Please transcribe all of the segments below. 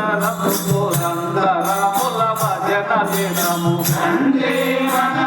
మనమందరము పురందరముల భజన దినము రండి భజన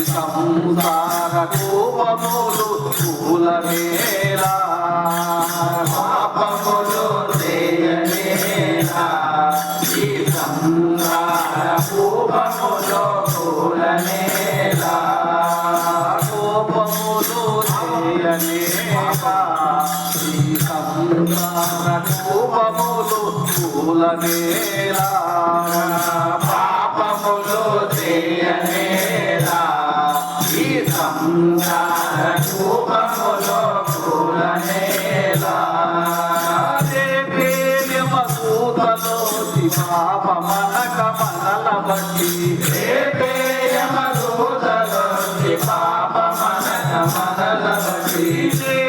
పుణ్యాతులారా శ్రీరంగని మనకు రండి రఘుమాతులారా ఈ సంసార కోపములు పూలనేలా పాపములు కోపములు ఈ సంసార కోపములు పాపమనక మనల బట్టి పాపమనక మనల బట్టి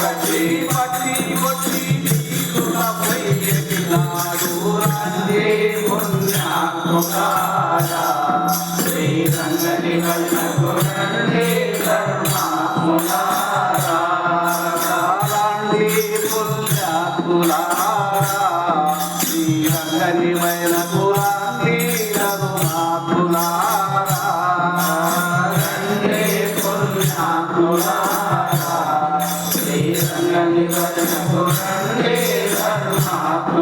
బట్టి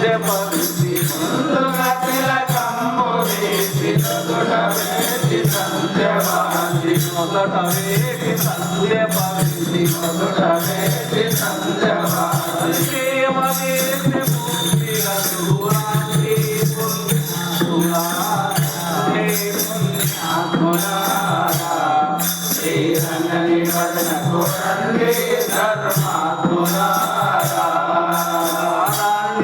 రందే పదించి ముందుగా తిలకంబు వేసి నుదుట వేసి రంధ్రవాసి నొదట వేటి రందే పదించి నుదుట వేసి రంధ్రవాసి ప్రేమదేశ పూర్తిగా దూరాన్ని పుణ్యాతులారే ఆత్ములారా శ్రీరంగని వదనకు రండి